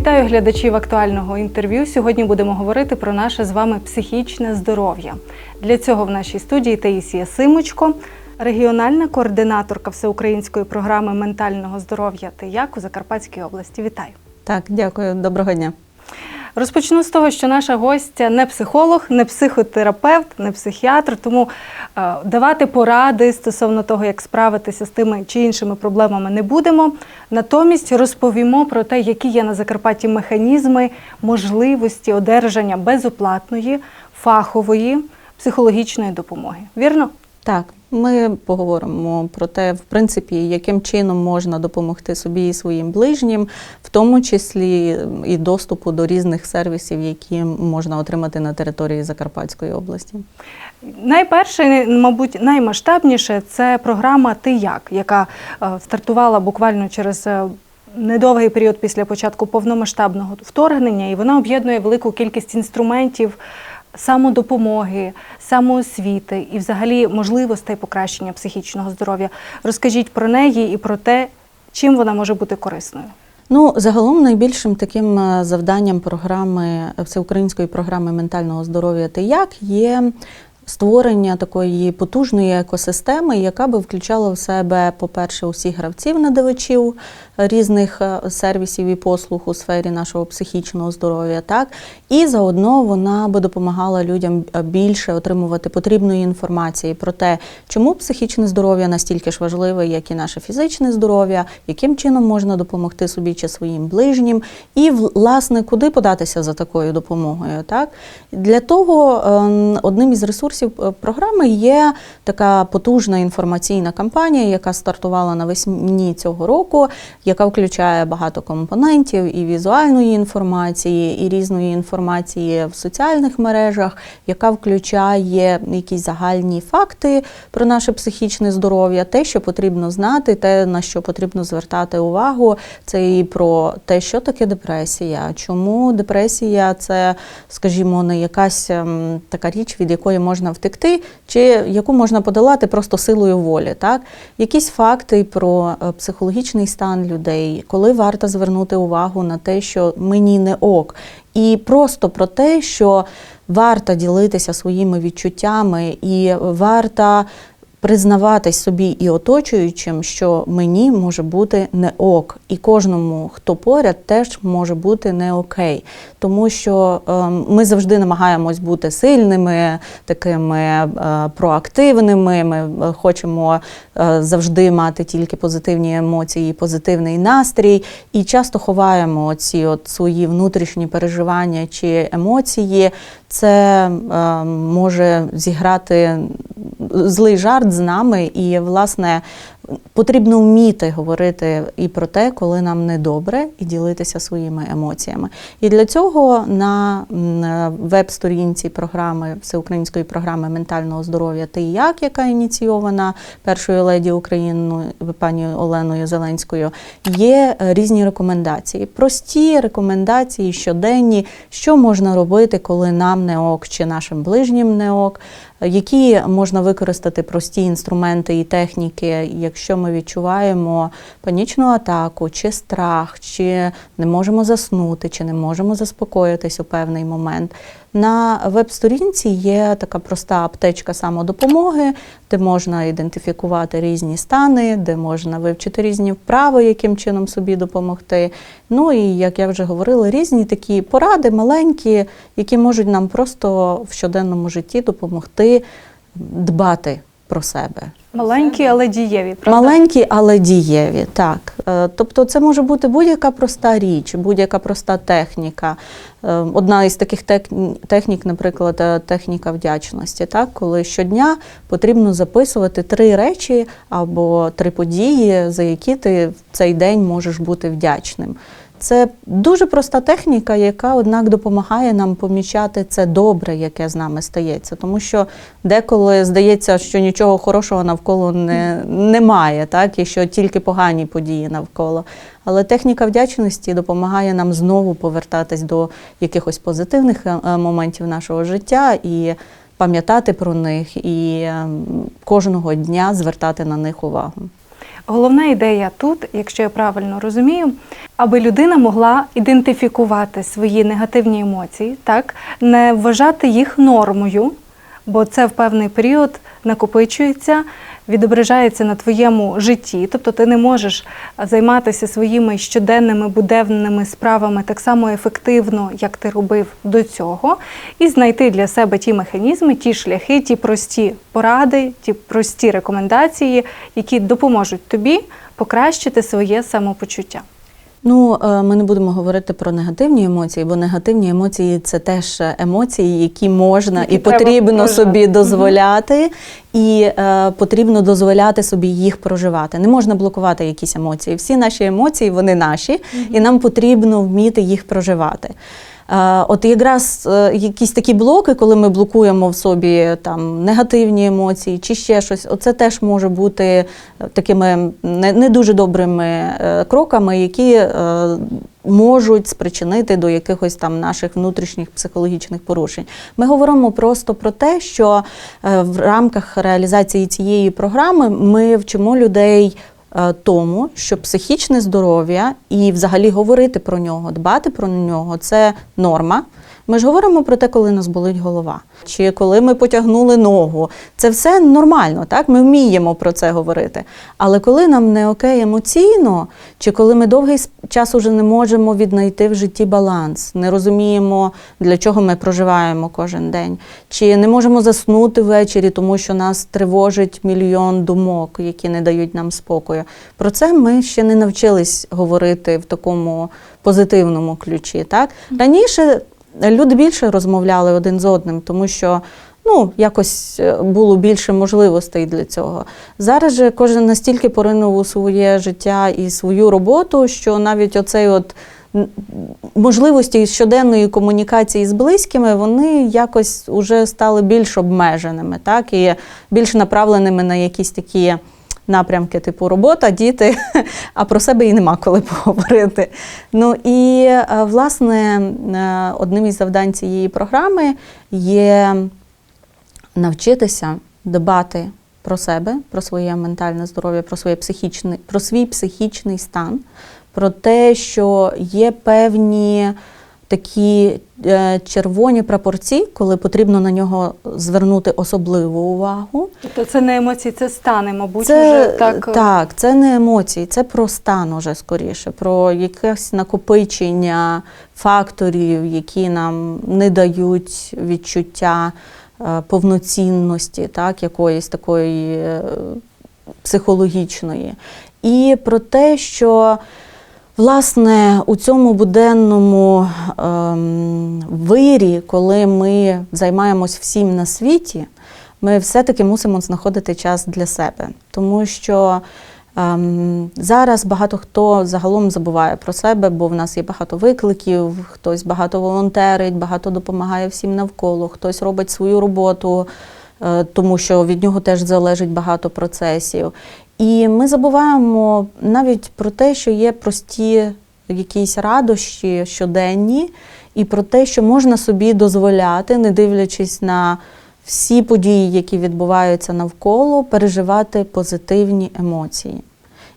Вітаю глядачів актуального інтерв'ю. Сьогодні будемо говорити про наше з вами психічне здоров'я. Для цього в нашій студії Таїсія Симочко, регіональна координаторка всеукраїнської програми ментального здоров'я ТИЯК у Закарпатській області. Вітаю! Так, дякую, доброго дня. Розпочну з того, що наша гостя не психолог, не психотерапевт, не психіатр, тому е, давати поради стосовно того, як справитися з тими чи іншими проблемами, не будемо. Натомість розповімо про те, які є на Закарпатті механізми можливості одержання безоплатної, фахової, психологічної допомоги. Вірно? Так, ми поговоримо про те, в принципі, яким чином можна допомогти собі і своїм ближнім, в тому числі і доступу до різних сервісів, які можна отримати на території Закарпатської області. Найперше, мабуть, наймасштабніше це програма Ти як, яка е, стартувала буквально через е, недовгий період після початку повномасштабного вторгнення, і вона об'єднує велику кількість інструментів самодопомоги, самоосвіти і, взагалі, можливостей покращення психічного здоров'я. Розкажіть про неї і про те, чим вона може бути корисною. Ну, загалом найбільшим таким е, завданням програми всеукраїнської програми ментального здоров'я «Ти як» є створення такої потужної екосистеми, яка би включала в себе, по-перше, усіх гравців надавачів різних е, сервісів і послуг у сфері нашого психічного здоров'я, так і заодно вона би допомагала людям е, більше отримувати потрібної інформації про те, чому психічне здоров'я настільки ж важливе, як і наше фізичне здоров'я, яким чином можна допомогти собі чи своїм ближнім, і власне куди податися за такою допомогою. Так для того ем, одним із ресурсів е, програми є така потужна інформаційна кампанія, яка стартувала навесні цього року яка включає багато компонентів і візуальної інформації, і різної інформації в соціальних мережах, яка включає якісь загальні факти про наше психічне здоров'я, те, що потрібно знати, те, на що потрібно звертати увагу. Це і про те, що таке депресія, чому депресія це, скажімо, не якась ем, така річ, від якої можна втекти, чи яку можна подолати просто силою волі. Так? Якісь факти про е, психологічний стан людей людей, коли варто звернути увагу на те, що мені не ок, і просто про те, що варто ділитися своїми відчуттями, і варто признаватись собі і оточуючим, що мені може бути не ок, і кожному, хто поряд, теж може бути не окей. Тому що е, ми завжди намагаємось бути сильними, такими е, проактивними. Ми е, хочемо е, завжди мати тільки позитивні емоції, позитивний настрій, і часто ховаємо ці от свої внутрішні переживання чи емоції. Це е, може зіграти злий жарт з нами, і власне потрібно вміти говорити і про те, коли нам не добре, і ділитися своїми емоціями. І для цього на веб-сторінці програми всеукраїнської програми ментального здоров'я «Ти як, яка ініційована першою леді України пані Оленою Зеленською, є різні рекомендації. Прості рекомендації щоденні, що можна робити, коли нам не ок, чи нашим ближнім не ок які можна використати прості інструменти і техніки, якщо ми відчуваємо панічну атаку, чи страх, чи не можемо заснути, чи не можемо заспокоїтись у певний момент. На веб-сторінці є така проста аптечка самодопомоги, де можна ідентифікувати різні стани, де можна вивчити різні вправи, яким чином собі допомогти. Ну і як я вже говорила, різні такі поради маленькі, які можуть нам просто в щоденному житті допомогти дбати про себе. Маленькі, але дієві. правда? Маленькі, але дієві, так. Е, Тобто це може бути будь-яка проста річ, будь-яка проста техніка. Е, Одна із таких технік, наприклад, е, техніка вдячності, так? коли щодня потрібно записувати три речі або три події, за які ти в цей день можеш бути вдячним. Це дуже проста техніка, яка, однак, допомагає нам помічати це добре, яке з нами стається. Тому що деколи здається, що нічого хорошого навколо не, немає, так? і що тільки погані події навколо. Але техніка вдячності допомагає нам знову повертатись до якихось позитивних е, моментів нашого життя і пам'ятати про них, і ем, кожного дня звертати на них увагу. Головна ідея тут, якщо я правильно розумію, аби людина могла ідентифікувати свої негативні емоції, так? Не вважати їх нормою, бо це в певний період накопичується, відображається на твоєму житті. Тобто ти не можеш займатися своїми щоденними буденними справами так само ефективно, як ти робив до цього, і знайти для себе ті механізми, ті шляхи, ті прості поради, ті прості рекомендації, які допоможуть тобі покращити своє самопочуття. Ну, е, ми не будемо говорити про негативні емоції, бо негативні емоції це теж емоції, які можна Які і потрібно проживати. собі дозволяти, і е, потрібно дозволяти собі їх проживати. Не можна блокувати якісь емоції. Всі наші емоції вони наші, і нам потрібно вміти їх проживати. Е, От якраз е, якісь такі блоки, коли ми блокуємо в собі там негативні емоції чи ще щось, оце теж може бути е, такими не, дуже добрими кроками, які можуть спричинити до якихось там наших внутрішніх психологічних порушень. Ми говоримо просто про те, що в рамках реалізації цієї програми ми вчимо людей тому, що психічне здоров'я і взагалі говорити про нього, дбати про нього це норма. Ми ж говоримо про те, коли нас болить голова, чи коли ми потягнули ногу. Це все нормально, так? Ми вміємо про це говорити. Але коли нам не окей емоційно, чи коли ми довгий час уже не можемо віднайти в житті баланс, не розуміємо, для чого ми проживаємо кожен день, чи не можемо заснути ввечері, тому що нас тривожить мільйон думок, які не дають нам спокою. Про це ми ще не навчились говорити в такому позитивному ключі. Так? Раніше люди більше розмовляли один з одним, тому що ну, якось е, було більше можливостей для цього. Зараз же кожен настільки поринув у своє життя і свою роботу, що навіть оцей от можливості щоденної комунікації з близькими, вони якось уже стали більш обмеженими, так, і більш направленими на якісь такі напрямки, типу робота, діти, а про себе і нема коли поговорити. Ну і е, власне е, одним із завдань цієї програми є навчитися дбати про себе, про своє ментальне здоров'я, про своє психічне, про свій психічний стан, про те, що є певні такі е, червоні прапорці, коли потрібно на нього звернути особливу увагу. Тобто це не емоції, це стани, мабуть, Це, вже так. е, так, це не емоції, це про стан уже скоріше, про якесь накопичення факторів, які нам не дають відчуття е, повноцінності, так, якоїсь такої психологічної. І про те, що Власне, у цьому буденному ем, вирі, коли ми займаємось всім на світі, ми все-таки мусимо знаходити час для себе. Тому що ем, зараз багато хто загалом забуває про себе, бо в нас є багато викликів, хтось багато волонтерить, багато допомагає всім навколо, хтось робить свою роботу, е, тому що від нього теж залежить багато процесів. І ми забуваємо навіть про те, що є прості якісь радощі щоденні, і про те, що можна собі дозволяти, не дивлячись на всі події, які відбуваються навколо, переживати позитивні емоції.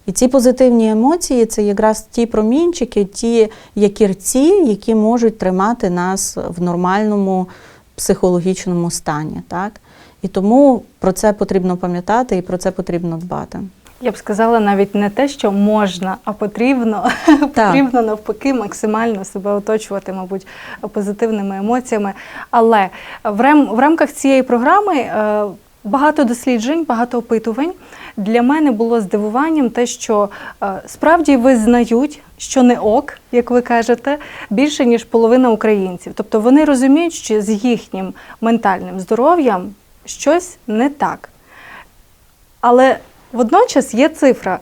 І ці позитивні емоції це якраз ті промінчики, ті якірці, які можуть тримати нас в нормальному психологічному стані. Так? І тому про це потрібно пам'ятати і про це потрібно дбати. Я б сказала навіть не те, що можна, а потрібно. потрібно навпаки максимально себе оточувати, мабуть, позитивними емоціями. Але в, рам, в рамках цієї програми е, багато досліджень, багато опитувань. Для мене було здивуванням те, що е, справді визнають, що не ок, як ви кажете, більше ніж половина українців. Тобто вони розуміють, що з їхнім ментальним здоров'ям щось не так. Але водночас є цифра.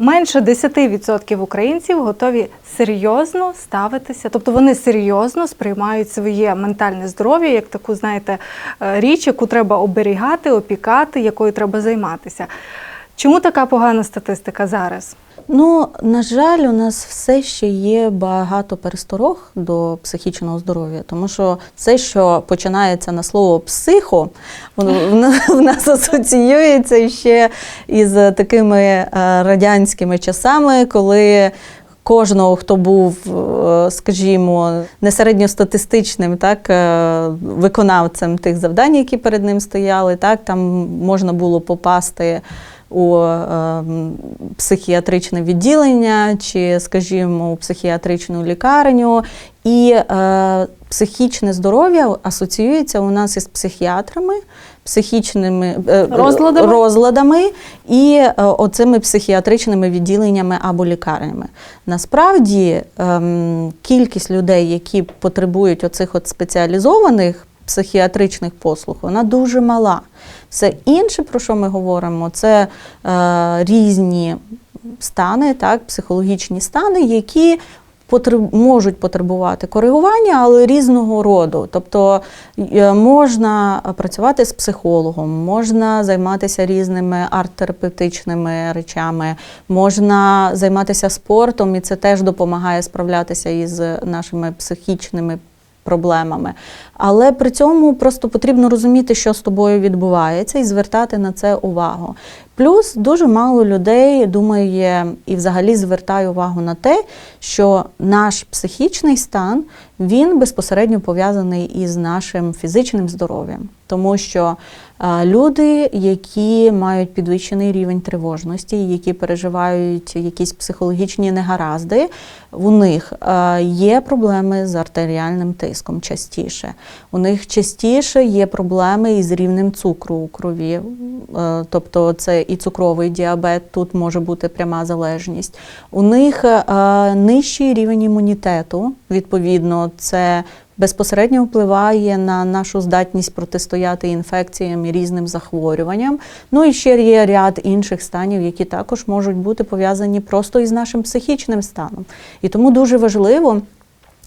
Менше 10% українців готові серйозно ставитися, тобто вони серйозно сприймають своє ментальне здоров'я як таку, знаєте, е, річ, яку треба оберігати, опікати, якою треба займатися. Чому така погана статистика зараз? Ну, на жаль, у нас все ще є багато пересторог до психічного здоров'я, тому що все, що починається на слово психо, воно в в нас асоціюється ще із такими е, радянськими часами, коли. Кожного, хто був, е, скажімо, не середньостатистичним так, е, виконавцем тих завдань, які перед ним стояли, так, там можна було попасти у е, психіатричне відділення чи, скажімо, у психіатричну лікарню. І е, психічне здоров'я асоціюється у нас із психіатрами, психічними е, Розладами? розладами і е, оцими психіатричними відділеннями або лікарнями. Насправді ем, кількість людей, які потребують оцих от спеціалізованих психіатричних послуг, вона дуже мала. Все інше, про що ми говоримо, це е, різні стани, так, психологічні стани, які можуть потребувати коригування, але різного роду. Тобто е, можна працювати з психологом, можна займатися різними арт-терапевтичними речами, можна займатися спортом, і це теж допомагає справлятися із нашими психічними проблемами. Але при цьому просто потрібно розуміти, що з тобою відбувається, і звертати на це увагу. Плюс дуже мало людей думає і взагалі звертає увагу на те, що наш психічний стан він безпосередньо пов'язаний із нашим фізичним здоров'ям, тому що люди, які мають підвищений рівень тривожності, які переживають якісь психологічні негаразди, у них є проблеми з артеріальним тиском частіше. У них частіше є проблеми із рівнем цукру у крові, е, тобто це і цукровий діабет, тут може бути пряма залежність. У них е, нижчий рівень імунітету, відповідно, це безпосередньо впливає на нашу здатність протистояти інфекціям і різним захворюванням. Ну і ще є ряд інших станів, які також можуть бути пов'язані просто із нашим психічним станом. І тому дуже важливо.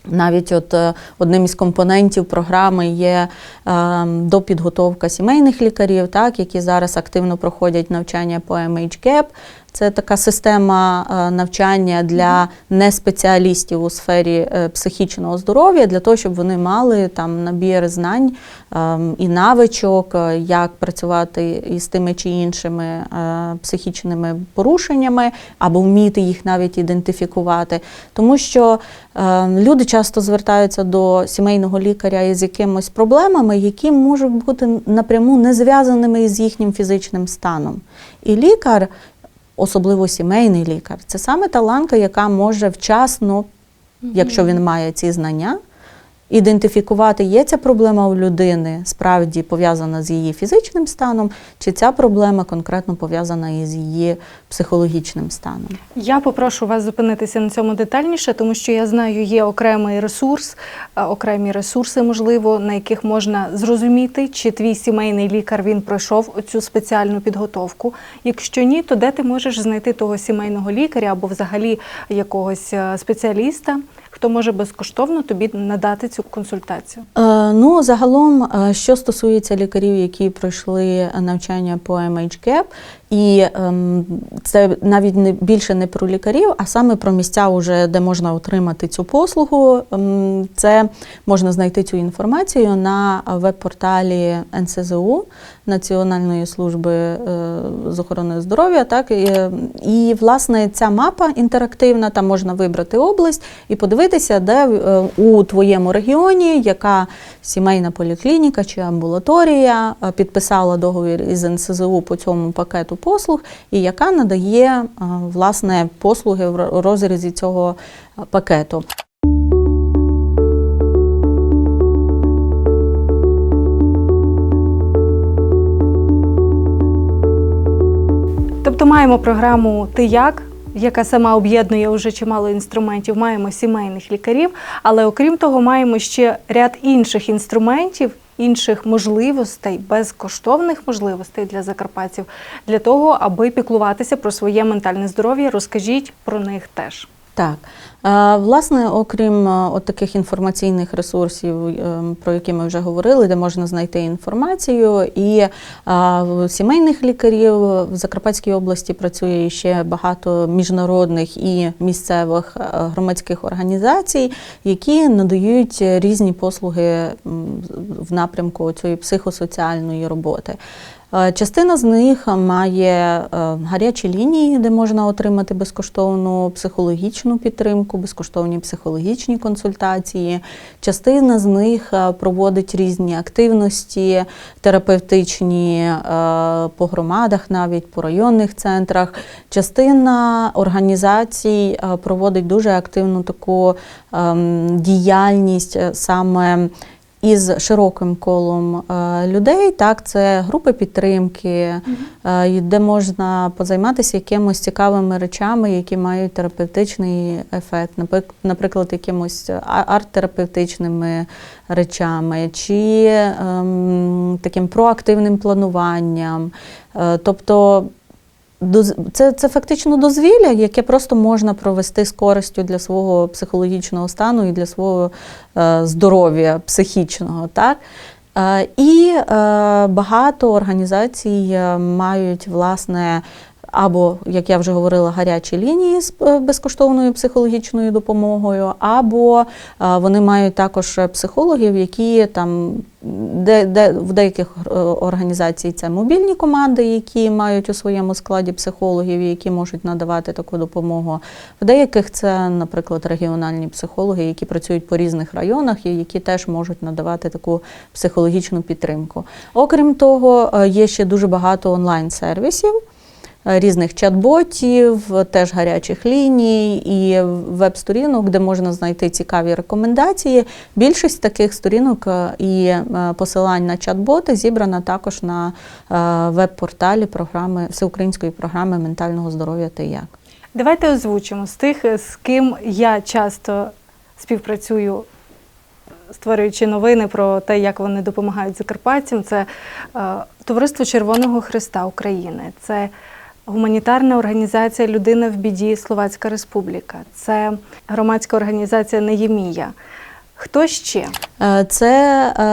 Навіть от е, одним із компонентів програми є е, допідготовка сімейних лікарів, так, які зараз активно проходять навчання по MHGAP. Це така система е, навчання для неспеціалістів у сфері е, психічного здоров'я, для того, щоб вони мали там набір знань е, і навичок, е, як працювати із тими чи іншими психічними порушеннями, або вміти їх навіть ідентифікувати. Тому що е, люди часто звертаються до сімейного лікаря із якимось проблемами, які можуть бути напряму не зв'язаними з їхнім фізичним станом. І лікар особливо сімейний лікар, це саме та ланка, яка може вчасно, якщо він має ці знання, ідентифікувати, є ця проблема у людини справді пов'язана з її фізичним станом, чи ця проблема конкретно пов'язана із її психологічним станом. Я попрошу вас зупинитися на цьому детальніше, тому що я знаю, є окремий ресурс, е, окремі ресурси, можливо, на яких можна зрозуміти, чи твій сімейний лікар він пройшов оцю спеціальну підготовку. Якщо ні, то де ти можеш знайти того сімейного лікаря або взагалі якогось е, спеціаліста, хто може безкоштовно тобі надати цю консультацію? Е, Ну, загалом, е, що стосується лікарів, які пройшли навчання по MHGAP, і ем, це навіть не більше не про лікарів, а саме про місця, уже, де можна отримати цю послугу. Ем, Це можна знайти цю інформацію на веб-порталі НСЗУ Національної служби е, з охорони здоров'я. Так і, і власне ця мапа інтерактивна, там можна вибрати область і подивитися, де е, у твоєму регіоні яка сімейна поліклініка чи амбулаторія е, підписала договір із НСЗУ по цьому пакету послуг, і яка надає е, власне послуги в розрізі цього е, пакету. Тобто маємо програму Ти як? Яка сама об'єднує вже чимало інструментів, маємо сімейних лікарів, але окрім того, маємо ще ряд інших інструментів, інших можливостей, безкоштовних можливостей для закарпатців, для того, аби піклуватися про своє ментальне здоров'я. Розкажіть про них теж. Так, власне, окрім от таких інформаційних ресурсів, е, про які ми вже говорили, де можна знайти інформацію, і сімейних лікарів в Закарпатській області працює ще багато міжнародних і місцевих е, громадських організацій, які надають різні послуги в напрямку цієї психосоціальної роботи. Е, Частина з них має е, гарячі лінії, де можна отримати безкоштовну психологічну підтримку, безкоштовні психологічні консультації. Частина з них е, проводить різні активності терапевтичні по громадах, навіть по районних центрах. Частина організацій проводить дуже активну таку ем, діяльність саме із широким колом е, людей. Так, це групи підтримки, е, де можна позайматися якимось цікавими речами, які мають терапевтичний ефект, наприклад, якимось арт-терапевтичними речами, чи ем, таким проактивним плануванням. Е, тобто Це, це фактично дозвілля, яке просто можна провести з користю для свого психологічного стану і для свого е, здоров'я психічного. Так? Е, і е, багато організацій е, мають власне. Або, як я вже говорила, гарячі лінії з е, безкоштовною психологічною допомогою, або е, вони мають також психологів, які там де, де в деяких е, організацій це мобільні команди, які мають у своєму складі психологів, які можуть надавати таку допомогу. В деяких це, наприклад, регіональні психологи, які працюють по різних районах і які теж можуть надавати таку психологічну підтримку. Окрім того, є ще дуже багато онлайн-сервісів. Е, Різних чат-ботів, теж гарячих ліній і веб-сторінок, де можна знайти цікаві рекомендації. Більшість таких сторінок е, і е, посилань на чат-боти зібрана також на веб-порталі програми всеукраїнської програми ментального здоров'я та як. Давайте озвучимо з тих, з ким я часто співпрацюю, створюючи новини про те, як вони допомагають закарпатцям. Це е, Товариство Червоного Христа України, це гуманітарна організація Людина в біді Словацька Республіка, це громадська організація Неємія. Хто ще? Е, Це е,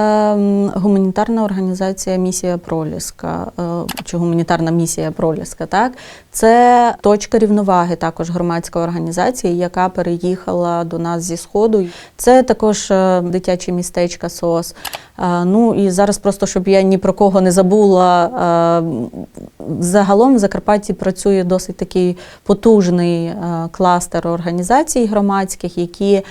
гуманітарна організація Місія Проліска е, чи гуманітарна місія Проліска. Так, це точка рівноваги, також громадська організація, яка переїхала до нас зі сходу. Це також е, дитяче містечко СОС. Е, Ну і зараз просто щоб я ні про кого не забула. е, Загалом в Закарпатті працює досить такий потужний кластер організацій громадських, які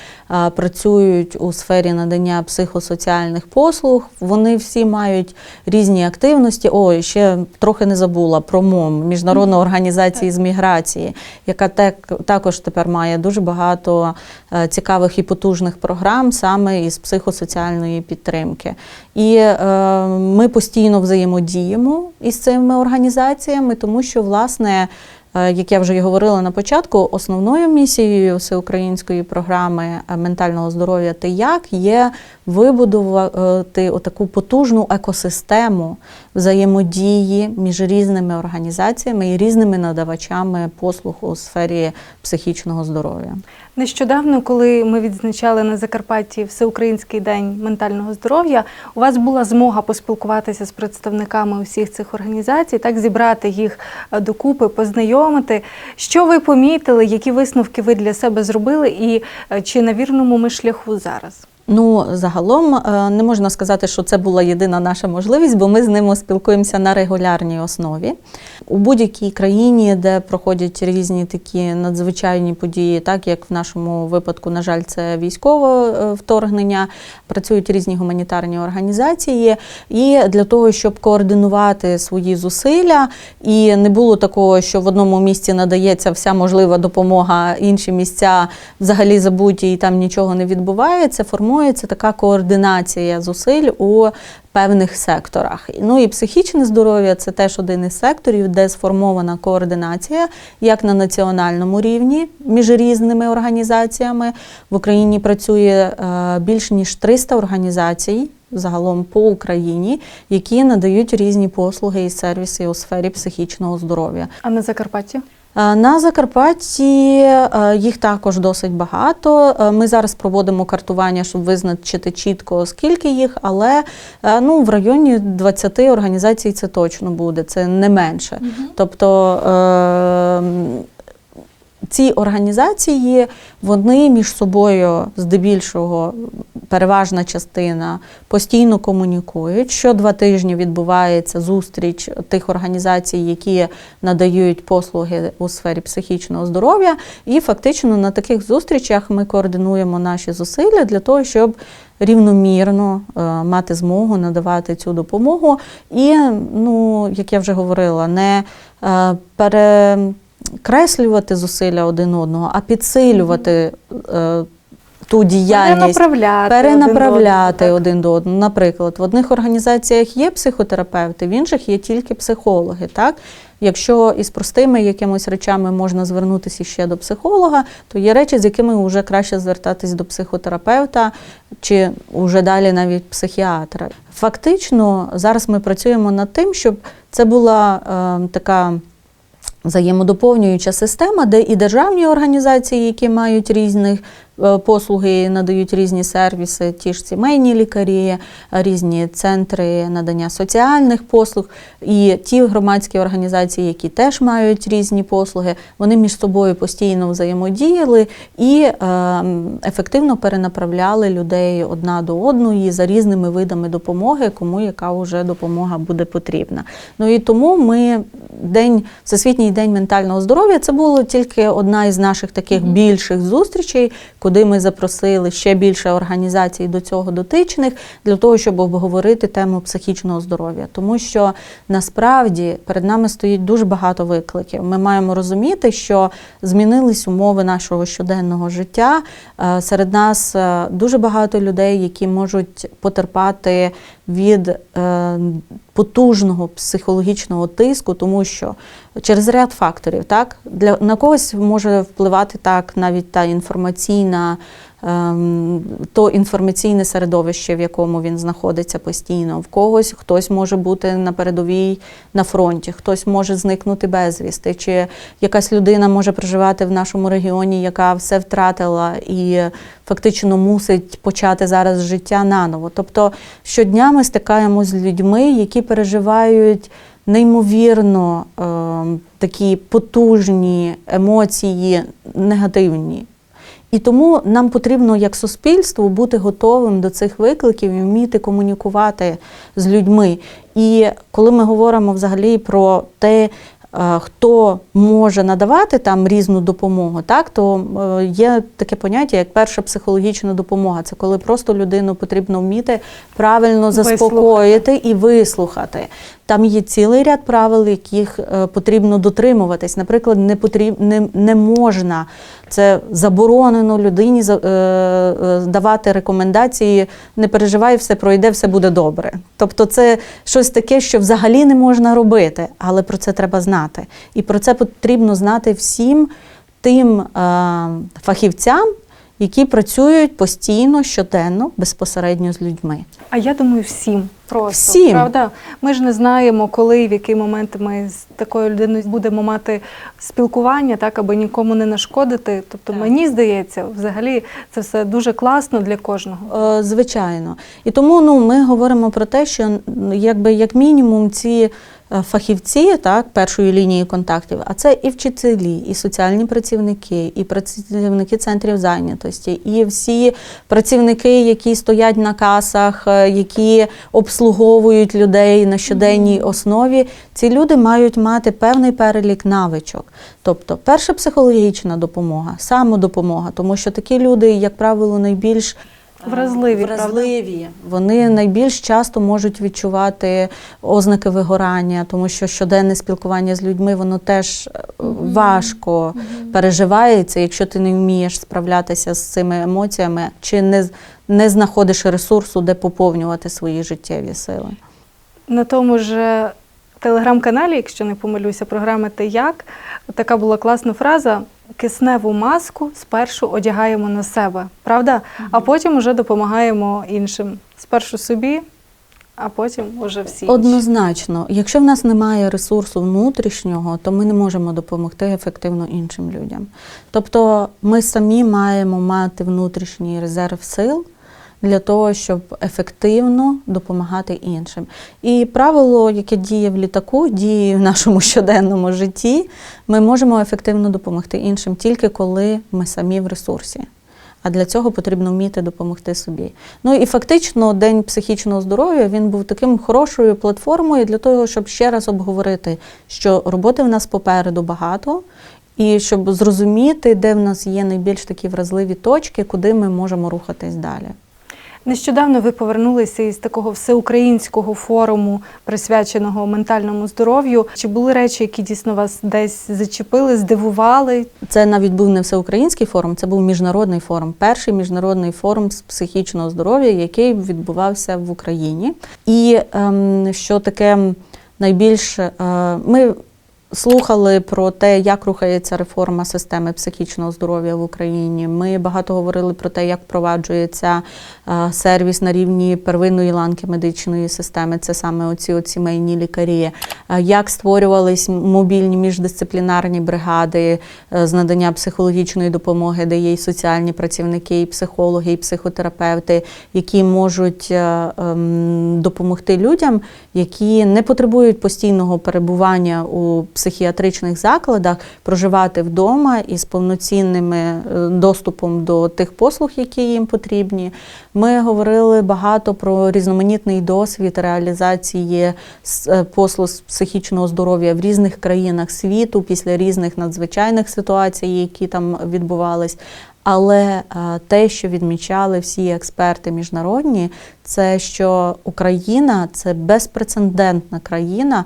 працюють у сфері надання психосоціальних послуг. Вони всі мають різні активності. О, ще трохи не забула про МОМ, Міжнародну організацію з міграції, яка так- також тепер має дуже багато е, цікавих і потужних програм саме із психосоціальної підтримки. І е, ми постійно взаємодіємо із цими організаціями, тому що, власне, е, як я вже і говорила на початку, основною місією всеукраїнської програми ментального здоров'я «Ти як» є вибудувати отаку потужну екосистему взаємодії між різними організаціями і різними надавачами послуг у сфері психічного здоров'я. Нещодавно, коли ми відзначали на Закарпатті Всеукраїнський день ментального здоров'я, у вас була змога поспілкуватися з представниками усіх цих організацій, так зібрати їх е, докупи, познайомити. Що ви помітили, які висновки ви для себе зробили, і е, чи на вірному ми шляху зараз? Ну, загалом е, не можна сказати, що це була єдина наша можливість, бо ми з ними спілкуємося на регулярній основі. У будь-якій країні, де проходять різні такі надзвичайні події, так як в нашому випадку, на жаль, це військове е, вторгнення, працюють різні гуманітарні організації. І для того, щоб координувати свої зусилля, і не було такого, що в одному місці надається вся можлива допомога, інші місця взагалі забуті і там нічого не відбувається, формується така координація зусиль у певних секторах. Ну і психічне здоров'я це теж один із секторів, де сформована координація як на національному рівні між різними організаціями. В Україні працює е, більш ніж 300 організацій. Загалом по Україні, які надають різні послуги і сервіси у сфері психічного здоров'я. А на Закарпатті? Е, На Закарпатті е, їх також досить багато. Е, Ми зараз проводимо картування, щоб визначити чітко, скільки їх, але ну, в районі 20 організацій це точно буде, це не менше. Тобто е, ці організації вони між собою здебільшого переважна частина постійно комунікують. Що два тижні відбувається зустріч тих організацій, які надають послуги у сфері психічного здоров'я. І фактично на таких зустрічах ми координуємо наші зусилля для того, щоб рівномірно е, мати змогу надавати цю допомогу. І, ну, як я вже говорила, не е, пере креслювати зусилля один одного, а підсилювати е, ту діяльність. Перенаправляти. Перенаправляти один один до одного. Наприклад, в одних організаціях є психотерапевти, в інших є тільки психологи. Так? Якщо із простими якимось речами можна звернутися ще до психолога, то є речі, з якими вже краще звертатись до психотерапевта чи вже далі навіть психіатра. Фактично, зараз ми працюємо над тим, щоб це була е, така взаємодоповнююча система, де і державні організації, які мають різних послуги, надають різні сервіси, ті ж сімейні лікарі, різні центри надання соціальних послуг, і ті громадські організації, які теж мають різні послуги, вони між собою постійно взаємодіяли і е, ефективно перенаправляли людей одна до одної за різними видами допомоги, кому яка вже допомога буде потрібна. Ну і тому ми день Всесвітній день ментального здоров'я це було тільки одна із наших таких більших зустрічей, куди ми запросили ще більше організацій до цього дотичних для того, щоб обговорити тему психічного здоров'я. Тому що насправді перед нами стоїть дуже багато викликів. Ми маємо розуміти, що змінились умови нашого щоденного життя. Е, Серед нас е, дуже багато людей, які можуть потерпати від е, потужного психологічного тиску, тому що через ряд факторів, так для на когось може впливати так навіть та інформаційна. Ем, То інформаційне середовище, в якому він знаходиться постійно, в когось хтось може бути на передовій на фронті, хтось може зникнути безвісти, чи якась людина може проживати в нашому регіоні, яка все втратила і фактично мусить почати зараз життя наново. Тобто щодня ми стикаємось з людьми, які переживають неймовірно е, такі потужні емоції, негативні. І тому нам потрібно як суспільству бути готовим до цих викликів і вміти комунікувати з людьми. І коли ми говоримо взагалі про те, е, хто може надавати там різну допомогу, так то е, є таке поняття, як перша психологічна допомога. Це коли просто людину потрібно вміти правильно Вислухати. заспокоїти і вислухати. Там є цілий ряд правил, яких е, потрібно дотримуватись. Наприклад, не потріб, не, не можна це заборонено людині е, е, давати рекомендації. Не переживай, все пройде, все буде добре. Тобто, це щось таке, що взагалі не можна робити, але про це треба знати. І про це потрібно знати всім тим фахівцям, які працюють постійно, щоденно, безпосередньо з людьми. А я думаю, всім просто Всім. правда. Ми ж не знаємо, коли і в який момент ми з такою людиною будемо мати спілкування, так аби нікому не нашкодити. Тобто, Так. мені здається, взагалі це все дуже класно для кожного. Е, Звичайно. І тому ну, ми говоримо про те, що якби як мінімум ці фахівці так, першої лінії контактів, а це і вчителі, і соціальні працівники, і працівники центрів зайнятості, і всі працівники, які стоять на касах, е, які обслуговують людей на щоденній основі. Ці люди мають мати певний перелік навичок. Тобто, перша психологічна допомога, самодопомога, тому що такі люди, як правило, найбільш Вразливі, вразливі. Вони найбільш часто можуть відчувати ознаки вигорання, тому що щоденне спілкування з людьми воно теж е, важко переживається, якщо ти не вмієш справлятися з цими емоціями, чи не, не знаходиш ресурсу, де поповнювати свої життєві сили. На тому ж е, телеграм-каналі, якщо не помилюся, програми Ти як така була класна фраза: кисневу маску спершу одягаємо на себе, правда? А потім уже допомагаємо іншим. Спершу собі, а потім уже всі. інші. Однозначно, якщо в нас немає ресурсу внутрішнього, то ми не можемо допомогти ефективно іншим людям. Тобто ми самі маємо мати внутрішній резерв сил для того, щоб ефективно допомагати іншим. І правило, яке діє в літаку, діє в нашому щоденному житті. Ми можемо ефективно допомогти іншим тільки коли ми самі в ресурсі. А для цього потрібно вміти допомогти собі. Ну і фактично День психічного здоров'я він був таким хорошою платформою для того, щоб ще раз обговорити, що роботи в нас попереду багато, і щоб зрозуміти, де в нас є найбільш такі вразливі точки, куди ми можемо рухатись далі. Нещодавно ви повернулися із такого всеукраїнського форуму, присвяченого ментальному здоров'ю. Чи були речі, які дійсно вас десь зачепили, здивували? Це навіть був не всеукраїнський форум, це був міжнародний форум, перший міжнародний форум з психічного здоров'я, який відбувався в Україні. І ем, що таке найбільш е, ми слухали про те, як рухається реформа системи психічного здоров'я в Україні. Ми багато говорили про те, як впроваджується е, сервіс на рівні первинної ланки медичної системи. Це саме оці сімейні лікарі, Е, як створювались мобільні міждисциплінарні бригади е, з надання психологічної допомоги, де є і соціальні працівники, і психологи, і психотерапевти, які можуть ем, допомогти людям, які не потребують постійного перебування у психіатричних закладах, проживати вдома із повноцінним е, доступом до тих послуг, які їм потрібні. Ми говорили багато про різноманітний досвід реалізації е, послуг психічного здоров'я в різних країнах світу після різних надзвичайних ситуацій, які там відбувались. Але е, те, що відмічали всі експерти міжнародні, це що Україна це безпрецедентна країна,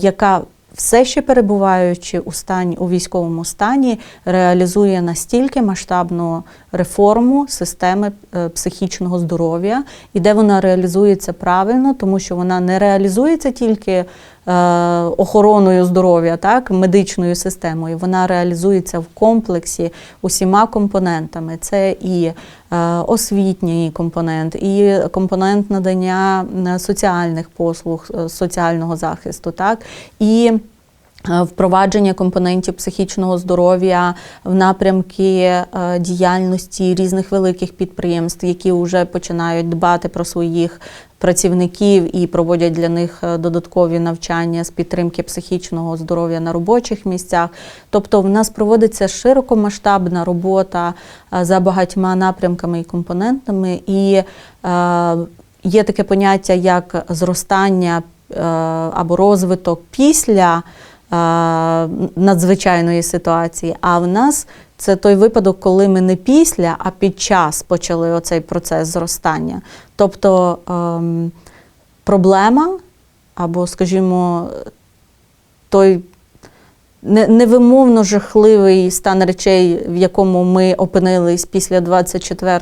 яка все ще перебуваючи у стані у військовому стані, реалізує настільки масштабну реформу системи е, психічного здоров'я, і де вона реалізується правильно, тому що вона не реалізується тільки охороною здоров'я, так медичною системою. Вона реалізується в комплексі усіма компонентами. Це і е, освітній компонент, і компонент надання е, соціальних послуг, е, соціального захисту, так і е, Впровадження компонентів психічного здоров'я в напрямки е, діяльності різних великих підприємств, які вже починають дбати про своїх працівників і проводять для них е, додаткові навчання з підтримки психічного здоров'я на робочих місцях. Тобто, в нас проводиться широкомасштабна робота е, за багатьма напрямками і компонентами, і е, є таке поняття як зростання або розвиток після надзвичайної ситуації. А в нас це той випадок, коли ми не після, а під час почали оцей процес зростання. Тобто ем, проблема, або, скажімо, той невимовно жахливий стан речей, в якому ми опинились після 24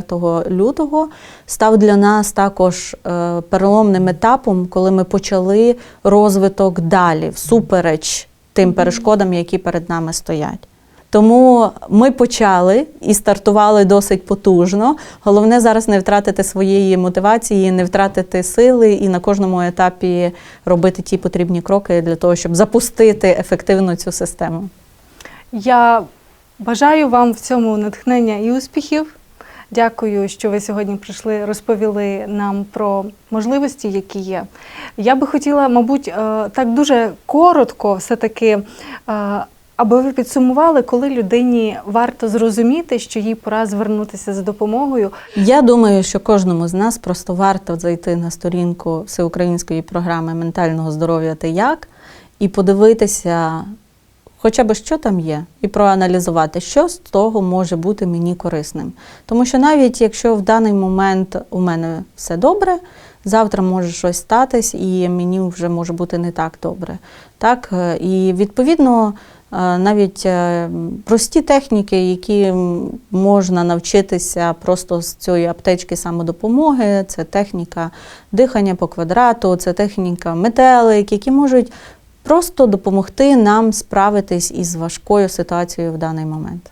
лютого, став для нас також е, переломним етапом, коли ми почали розвиток далі, всупереч тим перешкодам, які перед нами стоять. Тому ми почали і стартували досить потужно. Головне зараз не втратити своєї мотивації, не втратити сили і на кожному етапі робити ті потрібні кроки для того, щоб запустити ефективно цю систему. Я бажаю вам в цьому натхнення і успіхів. Дякую, що ви сьогодні прийшли, розповіли нам про можливості, які є. Я би хотіла, мабуть, е, так дуже коротко, все-таки, е, аби ви підсумували, коли людині варто зрозуміти, що їй пора звернутися за допомогою. Я думаю, що кожному з нас просто варто зайти на сторінку всеукраїнської програми ментального здоров'я та як і подивитися, хоча б що там є, і проаналізувати, що з того може бути мені корисним. Тому що навіть якщо в даний момент у мене все добре, завтра може щось статись, і мені вже може бути не так добре. Так? е, І відповідно. Е, Навіть е, прості техніки, які можна навчитися просто з цієї аптечки самодопомоги, це техніка дихання по квадрату, це техніка метелик, які можуть просто допомогти нам справитись із важкою ситуацією в даний момент.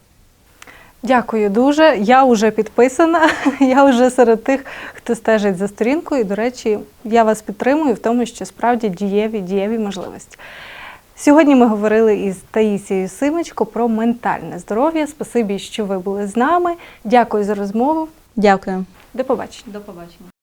Дякую дуже. Я вже підписана. Я вже серед тих, хто стежить за сторінкою. І, до речі, я вас підтримую в тому, що справді дієві, дієві можливості. Сьогодні ми говорили із Таїсією Симочко про ментальне здоров'я. Спасибі, що ви були з нами. Дякую за розмову. Дякую. До побачення. До побачення.